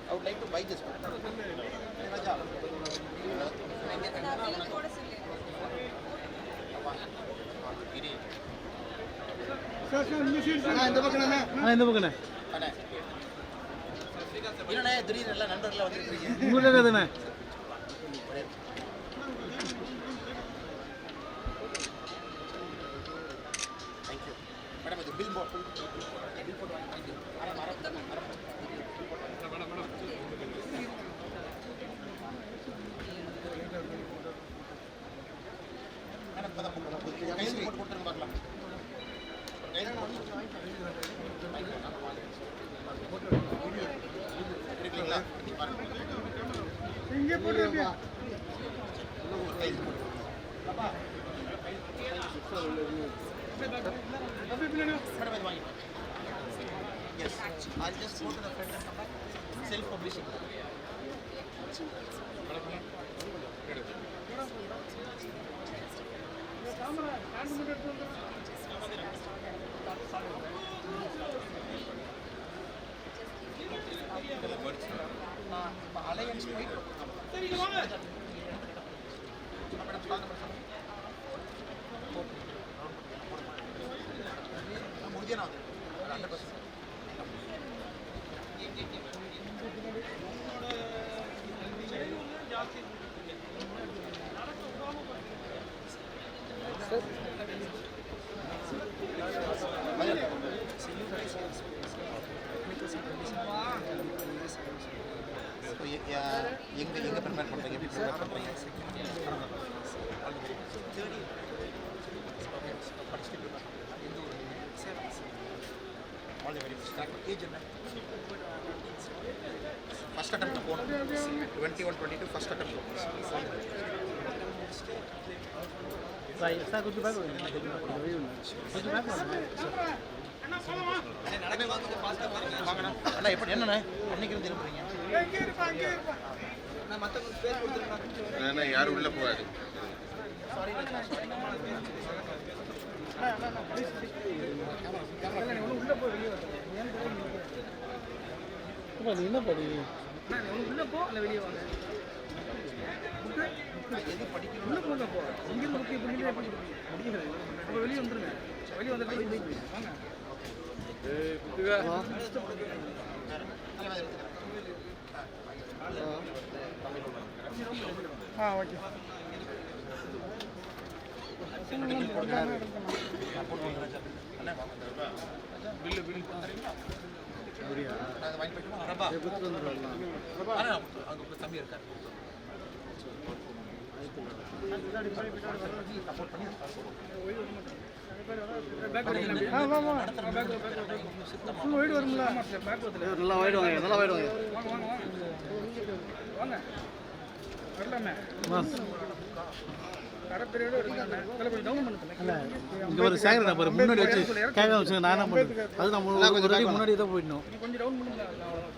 I would like to buy this one. இந்த அண்ணே. என்னண்ணே திடீர்னு எல்லாம் நண்பர்களா வந்திருக்கீங்க தானே மேடம் இது பில் போட் பில் போட்டு வாங்கி மேடம் மரம் மரம் மேடம் இப்பதான் போட்டு கையில் போட்டு கொடுத்துருங்க பார்க்கலாம் இங்கே போட்டு கையில் போட்டு Madam, இது வாங்கி. Yes. I'll just go to the front and come back. Self-publishing. நான் இப்ப Alliance போயிட்டு மேடம் கால் நம்பர் சொல்லுங்க முடிஞ்சே நான் வந்து ஹண்ட்ரட் பர்சன்ட் எங்க எங்க ப்ரிப்பேர் பண்றீங்க எப்படி ப்ரிப்பேர் பண்றீங்க all the very best age என்ன ஃபர்ஸ்ட் அட்டெம்ப்ட் போகணும் twenty one twenty two first attempt sir கொஞ்சம் பேக் கொஞ்சம் பேக் வாங்கண்ணா அண்ணா எப்படி என்னண்ணே அன்னைக்கு இருந்து திரும்புறீங்க ஏன்னா யாரும் உள்ள போகாது. என்ன படி எது படிக்கணும் உள்ள போங்க போ இங்கிருந்து அப்போ வெளியே வந்துருங்க வெளியே வந்துட்டு வாங்க ஆ ஓகே. தம்பி இருக்கார் சப்போர்ட் பண்ணி ஃபுல் ஒயிட் வரும்ல நல்லா ஒயிட் வாங்க நல்லா ஒயிட் வாங்க வாங்க. இங்க ஒரு சேகர நம்பர் முன்னாடி வச்சு கேட்க வச்சு நான் என்ன பண்ணுறது? அது நம்ம ஒரு ஒரு அடி முன்னாடி தான் போயிடணும். கொஞ்சம் டவுன் பண்ணுங்க. அவ்வளவுதான்.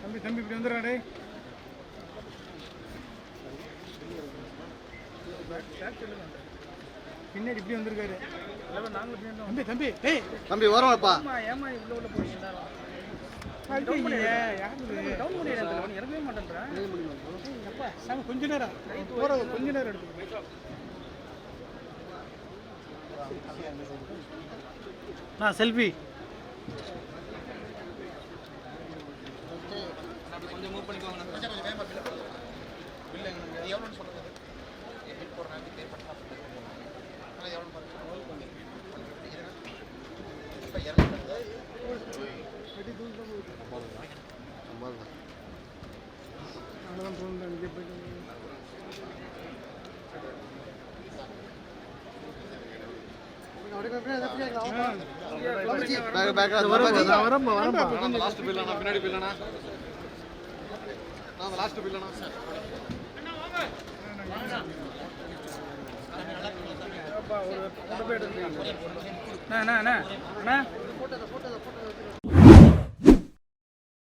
தம்பி தம்பி இப்படி வந்துடுறாடே பின்னாடி இப்படி வந்திருக்காரு. நாங்களும் தம்பி தம்பி ஏய் தம்பி வரோம் அப்பா ஏமா இவ்வளோ உள்ள போறீங்க? இறங்கவே மாட்டேன்றேன் அப்பா சாமி கொஞ்ச நேரம் போற கொஞ்ச நேரம் எடுத்து நான் செல்ஃபி. கொஞ்சம் மூவ் பண்ணிக்கோங்க. லாஸ்ட் பில்லனா பின்னாடி பில்லனா நான் லாஸ்ட் பில்லனா அப்பா ஒரு போய் அண்ணா அண்ணா அண்ணா.